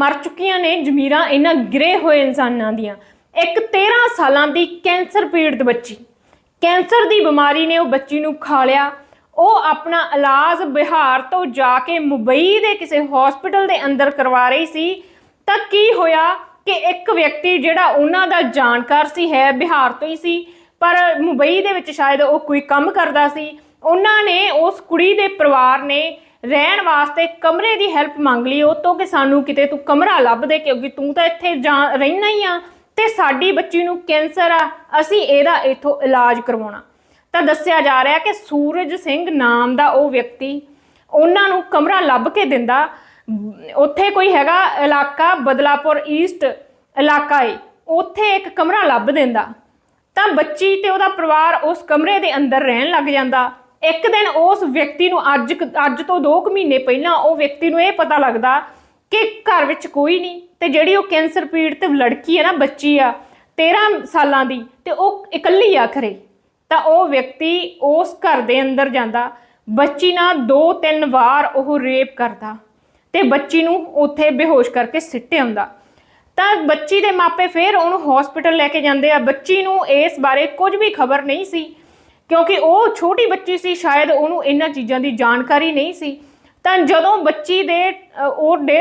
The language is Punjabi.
ਮਰ ਚੁੱਕੀਆਂ ਨੇ ਜ਼ਮੀਰਾਂ ਇਹਨਾਂ ਗਿਰੇ ਹੋਏ ਇਨਸਾਨਾਂ ਦੀਆਂ। ਇੱਕ 13 ਸਾਲਾਂ ਦੀ ਕੈਂਸਰ ਪੀੜਤ ਬੱਚੀ। ਕੈਂਸਰ ਦੀ ਬਿਮਾਰੀ ਨੇ ਉਹ ਬੱਚੀ ਨੂੰ ਖਾ ਲਿਆ। ਉਹ ਆਪਣਾ ਇਲਾਜ ਬਿਹਾਰ ਤੋਂ ਜਾ ਕੇ ਮੁੰਬਈ ਦੇ ਕਿਸੇ ਹਸਪੀਟਲ ਦੇ ਅੰਦਰ ਕਰਵਾ ਰਹੀ ਸੀ। ਤਾਂ ਕੀ ਹੋਇਆ ਕਿ ਇੱਕ ਵਿਅਕਤੀ ਜਿਹੜਾ ਉਹਨਾਂ ਦਾ ਜਾਣਕਾਰ ਸੀ, ਹੈ ਬਿਹਾਰ ਤੋਂ ਹੀ ਸੀ, ਪਰ ਮੁੰਬਈ ਦੇ ਵਿੱਚ ਸ਼ਾਇਦ ਉਹ ਕੋਈ ਕੰਮ ਕਰਦਾ ਸੀ। ਉਹਨਾਂ ਨੇ ਉਸ ਕੁੜੀ ਦੇ ਪਰਿਵਾਰ ਨੇ ਰਹਿਣ ਵਾਸਤੇ ਕਮਰੇ ਦੀ ਹੈਲਪ ਮੰਗ ਲਈ, ਉਹ ਤੋਂ ਕਿ ਸਾਨੂੰ ਕਿਤੇ ਤੂੰ ਕਮਰਾ ਲੱਭ ਦੇ, ਕਿਉਂਕਿ ਤੂੰ ਤਾਂ ਇੱਥੇ ਜਾ- ਰਹਿਣਾ ਹੀ ਆ। ਤੇ ਸਾਡੀ ਬੱਚੀ ਨੂੰ ਕੈਂਸਰ ਆ, ਅਸੀਂ ਇਹਦਾ ਇਥੋਂ ਇਲਾਜ ਕਰਵਾਉਣਾ। ਤਾਂ ਦੱਸਿਆ ਜਾ ਰਿਹਾ ਕਿ ਸੂਰਜ ਸਿੰਘ ਨਾਮ ਦਾ ਉਹ ਵਿਅਕਤੀ, ਉਹਨਾਂ ਨੂੰ ਕਮਰਾ ਲੱਭ ਕੇ ਦਿੰਦਾ। ਉੱਥੇ ਕੋਈ ਹੈਗਾ ਇਲਾਕਾ, ਬਦਲਾਪੁਰ ਈਸਟ ਇਲਾਕਾ ਏ, ਉੱਥੇ ਇੱਕ ਕਮਰਾ ਲੱਭ ਦਿੰਦਾ। ਤਾਂ ਬੱਚੀ ਤੇ ਉਹਦਾ ਪਰਿਵਾਰ ਉਸ ਕਮਰੇ ਦੇ ਅੰਦਰ ਰਹਿਣ ਲੱਗ ਜਾਂਦਾ। ਇੱਕ ਦਿਨ ਉਸ ਵਿਅਕਤੀ ਨੂੰ ਅੱਜ ਕੁ- ਅੱਜ ਤੋਂ 2 ਮਹੀਨੇ ਪਹਿਲਾਂ ਉਹ ਵਿਅਕਤੀ ਨੂੰ ਇਹ ਪਤਾ ਲੱਗਦਾ ਕਿ ਘਰ ਵਿੱਚ ਕੋਈ ਨਹੀਂ ਤੇ ਜਿਹੜੀ ਉਹ ਕੈਂਸਰ ਪੀੜਤ ਲੜਕੀ ਹੈ ਨਾ, ਬੱਚੀ ਆ 13 ਸਾਲਾਂ ਦੀ ਤੇ ਉਹ ਇਕੱਲੀ ਆ ਘਰੇ, ਤਾਂ ਉਹ ਵਿਅਕਤੀ ਉਸ ਘਰ ਦੇ ਅੰਦਰ ਜਾਂਦਾ, ਬੱਚੀ ਨਾਲ ਦੋ ਤਿੰਨ ਵਾਰ ਉਹ ਰੇਪ ਕਰਦਾ ਤੇ ਬੱਚੀ ਨੂੰ ਉੱਥੇ ਬੇਹੋਸ਼ ਕਰਕੇ ਸਿੱਟ ਆਉਂਦਾ। ਤਾਂ ਬੱਚੀ ਦੇ ਮਾਪੇ ਫਿਰ ਉਹਨੂੰ ਹਸਪੀਟਲ ਲੈ ਕੇ ਜਾਂਦੇ ਆ। ਬੱਚੀ ਨੂੰ ਇਸ ਬਾਰੇ ਕੁਝ ਵੀ ਖਬਰ ਨਹੀਂ ਸੀ। ਕਿਉਂਕਿ ਉਹ ਛੋਟੀ ਬੱਚੀ ਸੀ, ਸ਼ਾਇਦ ਉਹਨੂੰ ਇਹਨਾਂ ਚੀਜ਼ਾਂ ਦੀ ਜਾਣਕਾਰੀ ਨਹੀਂ ਸੀ। ਤਾਂ ਜਦੋਂ ਬੱਚੀ ਦੇ ਉਹ ਡੇ